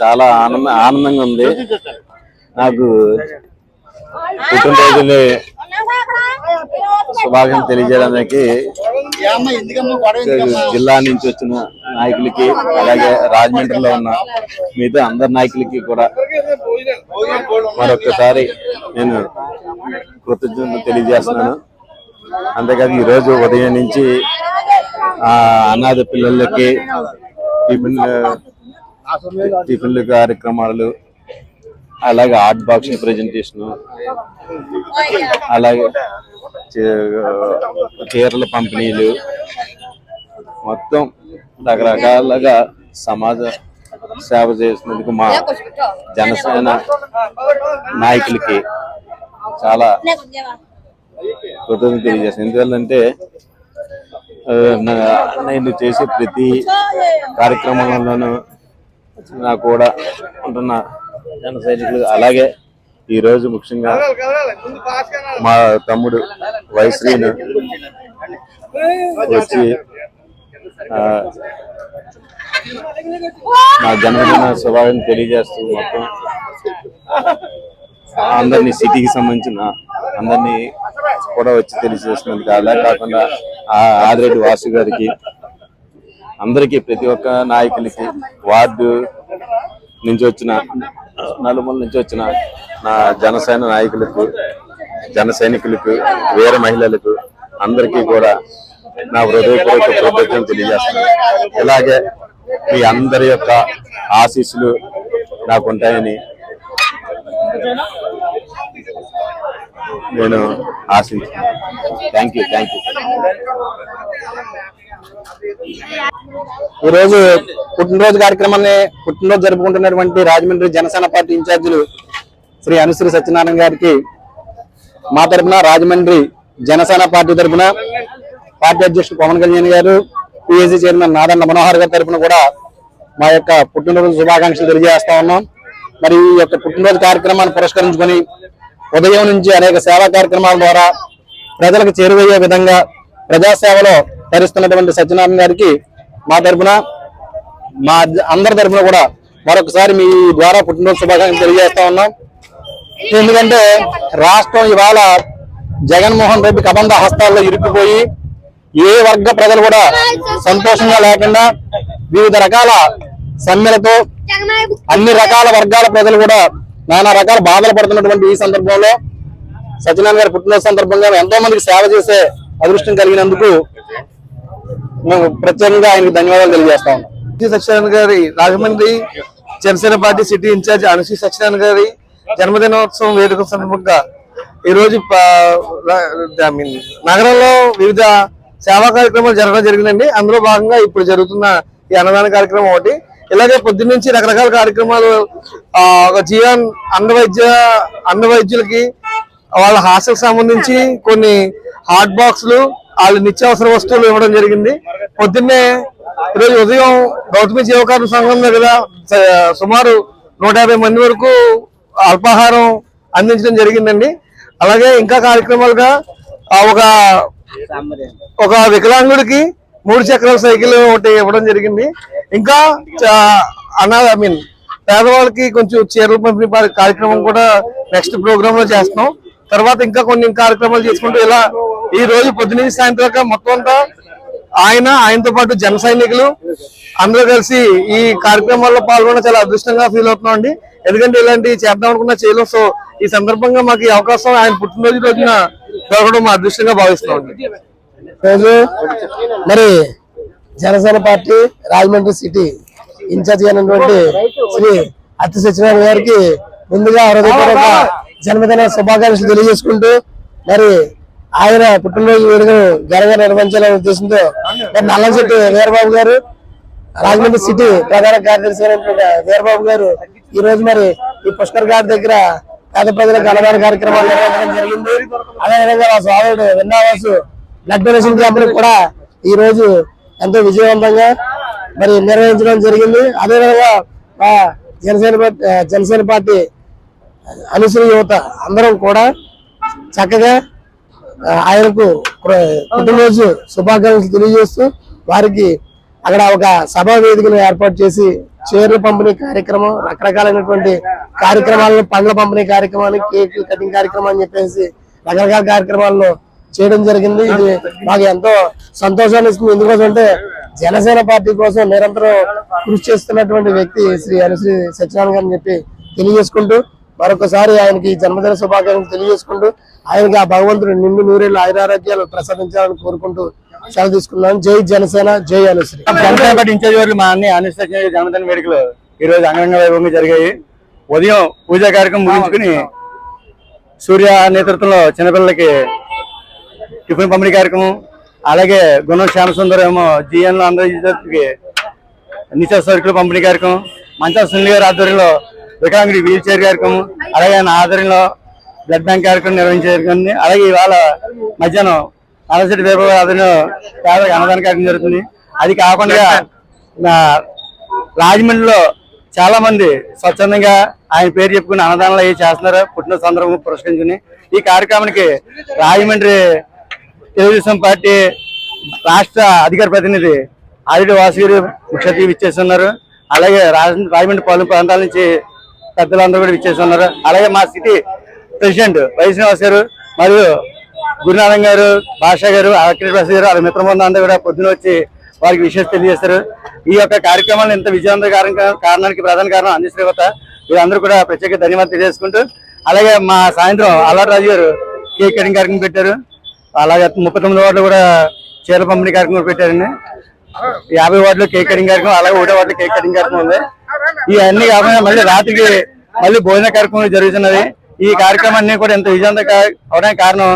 చాలా ఆనంద ఆనందంగా ఉంది. నాకు పుట్టినరోజులు శుభాకాంక్షలు తెలియజేయడానికి జిల్లా నుంచి వచ్చిన నాయకులకి అలాగే రాజమండ్రిలో ఉన్న మిగతా అందరి నాయకులకి కూడా మరొకసారి నేను కృతజ్ఞతలు తెలియజేస్తున్నాను. అంతేకాదు ఈరోజు ఉదయం నుంచి అనాథ పిల్లలకి టిఫిన్ టిఫిన్లు కార్యక్రమాలు అలాగే ఆర్ట్ బాక్స్ ప్రెజెంటేషన్ అలాగే చీ- చీరల పంపిణీలు. మొత్తం రకరకాలుగా సమాజ సేవ చేసినందుకు మా జనసేన నాయకులకి చాలా కృతజ్ఞత తెలియజేస్తాను ఎందువల్లంటే నేను చేసే ప్రతి కార్యక్రమంలోనూ నా కూడా ఉంటున్న జన సైనికులు అలాగే ఈరోజు ముఖ్యంగా మా తమ్ముడు వైశ్రీను వచ్చి ఆ, నా జన్మదిన స్వభావం తెలియజేస్తూ మొత్తం అందరినీ సిటీకి సంబంధించిన అందరినీ కూడా వచ్చి తెలియజేస్తున్నందుకు అలా కాకుండా ఆ ఆదిరెడ్డి వాసు గారికి అందరికీ ప్రతి ఒక్క నాయకులకి వార్డు నుంచి వచ్చిన నలుమూల నుంచి వచ్చిన నా జనసేన నాయకులకు జన సైనికులకు వీర మహిళలకు అందరికీ కూడా నా హృదయపూర్వక కృతజ్ఞతలు తెలియజేస్తున్నాను. ఇలాగే మీ అందరి యొక్క ఆశీస్సులు నాకు ఉంటాయని నేను ఆశించాను థ్యాంక్ యూ థ్యాంక్ యూ ఈ రోజు పుట్టినరోజు కార్యక్రమాన్ని పుట్టినరోజు జరుపుకుంటున్నటువంటి రాజమండ్రి జనసేన పార్టీ ఇన్ఛార్జీలు శ్రీ అనుశ్రీ సత్యనారాయణ గారికి మా తరపున రాజమండ్రి జనసేన పార్టీ తరపున పార్టీ అధ్యక్షుడు పవన్ కళ్యాణ్ గారు పిఎస్సీ చైర్మన్ నాదండ మనోహర్ గారి తరపున కూడా మా యొక్క పుట్టినరోజు శుభాకాంక్షలు తెలియజేస్తా ఉన్నాం. మరి ఈ యొక్క పుట్టినరోజు కార్యక్రమాన్ని పురస్కరించుకొని ఉదయం నుంచి అనేక సేవా కార్యక్రమాల ద్వారా ప్రజలకు చేరువయ్యే విధంగా ప్రజాసేవలో తరిస్తున్నటువంటి సత్యనారాయణ గారికి మా తరపున మా అందరి తరపున కూడా మరొకసారి మీ ద్వారా పుట్టినరోజు శుభాకాంక్షలు తెలియజేస్తా ఉన్నాం. ఎందుకంటే రాష్ట్రం ఇవాళ జగన్మోహన్ రెడ్డి కబంధ హస్తాల్లో ఇరుక్కుపోయి ఏ వర్గ ప్రజలు కూడా సంతోషంగా లేకుండా వివిధ రకాల సమ్మెలతో అన్ని రకాల వర్గాల ప్రజలు కూడా నానా రకాల బాధలు పడుతున్నటువంటి ఈ సందర్భంలో సత్యనారాయణ గారి పుట్టినరోజు సందర్భంగా ఎంతో మందికి సేవ చేసే అదృష్టం కలిగినందుకు మేము ప్రత్యేకంగా ఆయనకు ధన్యవాదాలు తెలియజేస్తా ఉన్నాం. సత్యనారాయణ గారి Rajahmundry Janasena party city incharge Anusri Satyanarayana గారి జన్మదినోత్సవం వేడుక సందర్భంగా ఈ రోజు నగరంలో వివిధ సేవా కార్యక్రమాలు జరగడం జరిగిందండి. అందులో భాగంగా ఇప్పుడు జరుగుతున్న ఈ అన్నదాన కార్యక్రమం ఒకటి. ఇలాగే పొద్దున్న నుంచి రకరకాల కార్యక్రమాలు ఒక జీవన్ అంధవైద్య వైద్య వాళ్ళ హాస్టల్ సంబంధించి కొన్ని హాట్ బాక్సులు వాళ్ళ నిత్యావసర వస్తువులు ఇవ్వడం జరిగింది. పొద్దున్నే ఈరోజు ఉదయం గౌతమి జీవకార సంఘం దగ్గర సుమారు నూట యాభై మంది వరకు అల్పాహారం అందించడం జరిగిందండి. అలాగే ఇంకా కార్యక్రమాలుగా ఒక ఒక వికలాంగుడికి మూడు చక్రాల సైకిల్ ఒకటి ఇవ్వడం జరిగింది. ఇంకా అన్నా ఐ మీన్ పేదవాళ్ళకి కొంచెం చీరలు పంపిణీ కార్యక్రమం కూడా నెక్స్ట్ ప్రోగ్రామ్లో చేస్తున్నాం. తర్వాత ఇంకా కొన్ని కార్యక్రమాలు చేసుకుంటూ ఇలా ఈ రోజు పొద్దున సాయంత్రం మొత్తం అంతా ఆయన ఆయనతో పాటు జన సైనికులు అందరూ కలిసి ఈ కార్యక్రమాల్లో పాల్గొన్న చాలా అదృష్టంగా ఫీల్ అవుతున్నాం అండి. ఎందుకంటే ఇలాంటివి చేద్దాం అనుకున్నా చేయలేం. సో ఈ సందర్భంగా మాకు ఈ అవకాశం ఆయన పుట్టినరోజు రోజున దొరకడం మా అదృష్టంగా భావిస్తున్నాం అండి. మరి Janasena party Rajahmundry city incharge అయినటువంటి శ్రీ అతి సత్యనారాయణ గారికి ముందుగా హృదయపూర్వక జన్మదిన శుభాకాంక్షలు తెలియజేసుకుంటూ మరి ఆయన పుట్టినరోజు వేడుకను ఘనంగా నిర్వహించాలనే ఉద్దేశంతో మరి వీరబాబు గారు రాజమండ్రి సిటీ ప్రధాన కార్యదర్శి వీరబాబు గారు ఈ రోజు మరి ఈ పుష్కర్ గారి దగ్గర పేద ప్రజలకు అన్నదాన కార్యక్రమాలు నిర్వహించడం జరిగింది. అదేవిధంగా మా సోదరుడు విన్నావాసు బ్లడ్ డొనేషన్ క్యాంప్ కూడా ఈ రోజు ఎంతో విజయవంతంగా మరి నిర్వహించడం జరిగింది. అదేవిధంగా మా జనసేన పార్టీ జనసేన పార్టీ అనుసరి యువత అందరం కూడా చక్కగా ఆయనకు పుట్టినరోజు శుభాకాంక్షలు తెలియజేస్తూ వారికి అక్కడ ఒక సభా వేదికను ఏర్పాటు చేసి చీరల పంపిణీ కార్యక్రమం రకరకాలైనటువంటి కార్యక్రమాలను పండ్ల పంపిణీ కార్యక్రమాన్ని కేక్ కటింగ్ కార్యక్రమం అని చెప్పేసి రకరకాల కార్యక్రమాలను చేయడం జరిగింది. ఇది మాకు ఎంతో సంతోషాన్ని ఇస్తుంది. ఎందుకోసం అంటే జనసేన పార్టీ కోసం నిరంతరం కృషి చేస్తున్నటువంటి వ్యక్తి శ్రీ అనుశ్రీ సత్యనారాయణ గారు చెప్పి తెలియజేసుకుంటూ మరొకసారి ఆయనకి జన్మదిన శుభాకాంక్షలు తెలియజేసుకుంటూ ఆయనకి ఆ భగవంతుడు నిండు నూరేళ్ళు ఆయురారోగ్యాలు ప్రసాదించాలని కోరుకుంటూ సెలవు తీసుకున్నాను. జై జనసేన జై అనుశ్రీ. జనసేన ఇన్ఛార్జ్ మా అన్ని అనుసరించిన జన్మదిన వేడుకలు ఈ రోజు అంగరంగ వైభవంగా జరిగాయి. ఉదయం పూజా కార్యక్రమం ముగించుకుని సూర్య నేతృత్వంలో చిన్నపిల్లలకి టిఫిన్ పంపిణీ కార్యక్రమం అలాగే గుణం శ్యామసుందర్ ఏమో జిఎన్ అందరికి నిత్య సరుకులు పంపిణీ కార్యక్రమం మంచా సునీల్ గారి ఆధ్వర్యంలో వికలాంగుడి వీల్ చైర్ కార్యక్రమం అలాగే ఆయన ఆధ్వర్యంలో బ్లడ్ బ్యాంక్ కార్యక్రమం నిర్వహించే అలాగే ఇవాళ మధ్యాహ్నం అనసటి పేపర్ ఆధ్వర్యంలో పేదలకు అన్నదాన కార్యక్రమం జరుగుతుంది. అది కాకుండా నా రాజమండ్రిలో చాలా మంది స్వచ్ఛందంగా ఆయన పేరు చెప్పుకుని అన్నదానాలు అవి చేస్తున్నారు. పుట్టిన సందర్భం పురస్కరించుకుని ఈ కార్యక్రమానికి రాజమండ్రి తెలుగుదేశం పార్టీ రాష్ట్ర అధికార ప్రతినిధి ఆదిటి వాసు గారు ముఖ్య అతిథి ఇచ్చేస్తున్నారు అలాగే రాజ- రాజమండ్రి పలు ప్రాంతాల నుంచి పెద్దలందరూ కూడా ఇచ్చేస్తున్నారు అలాగే మా సిటీ ప్రెసిడెంట్ వై గారు మరియు గురునాథన్ గారు భాషా గారు అఖిలేష్ ప్రసాద్ గారు వాళ్ళ మిత్ర బృందం కూడా పొద్దున వచ్చి వారికి విషయం తెలియజేస్తారు. ఈ యొక్క కార్యక్రమాన్ని ఇంత విజయవంతం కారణానికి ప్రధాన కారణం అందిశ్రీవత వీరందరూ కూడా ప్రత్యేక ధన్యవాదాలు తెలియజేసుకుంటూ అలాగే మా సాయంత్రం అల్లారాజు గారు కేక్ కటింగ్ కార్యక్రమం పెట్టారు. అలాగే ముప్పై తొమ్మిది వార్డులు కూడా చీర పంపిణీ కార్యక్రమం పెట్టారండి. యాభై వార్డులు కేక్ కటింగ్ కార్యక్రమం అలాగే ఒకటో వార్డులో కేక్ కటింగ్ కార్యక్రమం ఉంది. ఇవన్నీ కాకుండా మళ్ళీ రాత్రికి మళ్ళీ భోజన కార్యక్రమం జరుగుతున్నది. ఈ కార్యక్రమాన్ని కూడా ఎంత విజయవంతం అవడానికి కారణం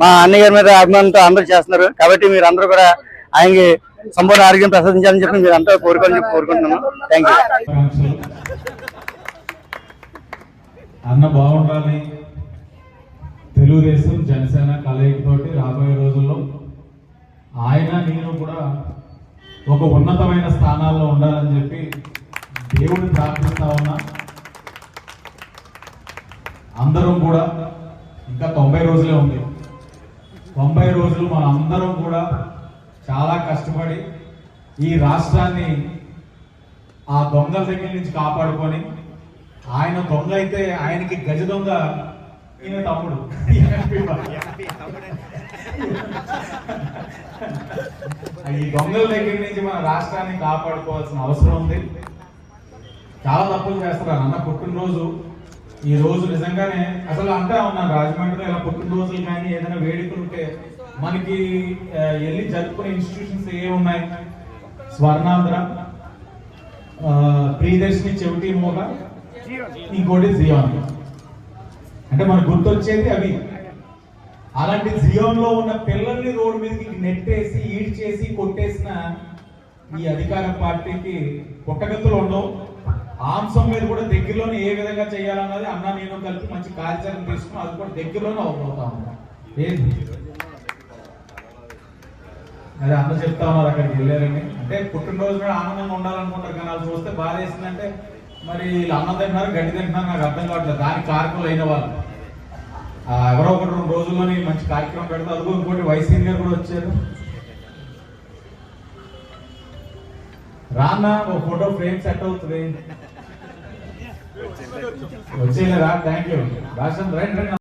మా అన్నగారి మీద అభిమానంతో అందరూ చేస్తున్నారు. కాబట్టి మీరు అందరూ కూడా ఆయనకి సంపూర్ణ ఆరోగ్యం ప్రసాదించాలని చెప్పి మీరు అంతా కోరుకోవాలని చెప్పి కోరుకుంటున్నాను థ్యాంక్ అన్న బాగుండాలి. తెలుగుదేశం జనసేన కలయికతోటి రాబోయే రోజుల్లో ఆయన నేను కూడా ఒక ఉన్నతమైన స్థానాల్లో దేవుడిని ప్రార్థిస్తా ఉన్నా. అందరం కూడా ఇంకా తొంభై రోజులే ఉంది. తొంభై రోజులు మన అందరం కూడా చాలా కష్టపడి ఈ రాష్ట్రాన్ని ఆ దొంగల దగ్గర నుంచి కాపాడుకొని ఆయన దొంగ అయితే ఆయనకి గజ దొంగ ఈయన తమ్ముడు. ఈ దొంగల దగ్గర నుంచి మన రాష్ట్రాన్ని కాపాడుకోవాల్సిన అవసరం ఉంది. చాలా తప్పులు చేస్తున్నారు. అన్న పుట్టినరోజు ఈ రోజు నిజంగానే అసలు అంటా ఉన్నాను. రాజమండ్రిలో ఇలా పుట్టినరోజులు కానీ ఏదైనా వేడుకలు ఉంటే మనకి వెళ్ళి జరుపుకునే ఇన్స్టిట్యూషన్స్ ఏ ఉన్నాయి? స్వర్ణాంధ్ర ప్రియదర్శిని చెవిటి మూల ఇంకోటి జియోన్ అంటే మనకు గుర్తొచ్చేది అవి. అలాంటి జియోన్లో ఉన్న పిల్లల్ని రోడ్డు మీదకి నెట్టేసి ఈడ్ చేసి కొట్టేసిన ఈ అధికార పార్టీకి పుట్టగతులు ఉండవు. మాంసం మీద కూడా దగ్గరలోనే ఏ విధంగా చేయాలన్నది అన్న నేను కలిపి మంచి కార్యాచరణ తీసుకుని అది కూడా దగ్గరలోనే అవుతా ఉన్నాం ఏంటి అదే అన్న చెప్తా ఉన్నారు అక్కడికి వెళ్ళారని అంటే పుట్టినరోజు కూడా ఆనందంగా ఉండాలనుకుంటారు కానీ వాళ్ళు చూస్తే బాధ వేసిందంటే మరి వీళ్ళు అన్నం తింటున్నారు గడ్డి తింటున్నారు నాకు అర్థం కావట్లేదు. దానికి కారకులు అయిన వాళ్ళు. ఎవరో ఒకటి రెండు రోజుల్లోనే మంచి కార్యక్రమం పెడతారు. అదిగో ఇంకోటి వైసీపీ గారు కూడా వచ్చారు. రాన్న ఒక ఫోటో ఫ్రేమ్ సెట్ అవుతుంది. వచ్చేయలేరా thank you Basham right right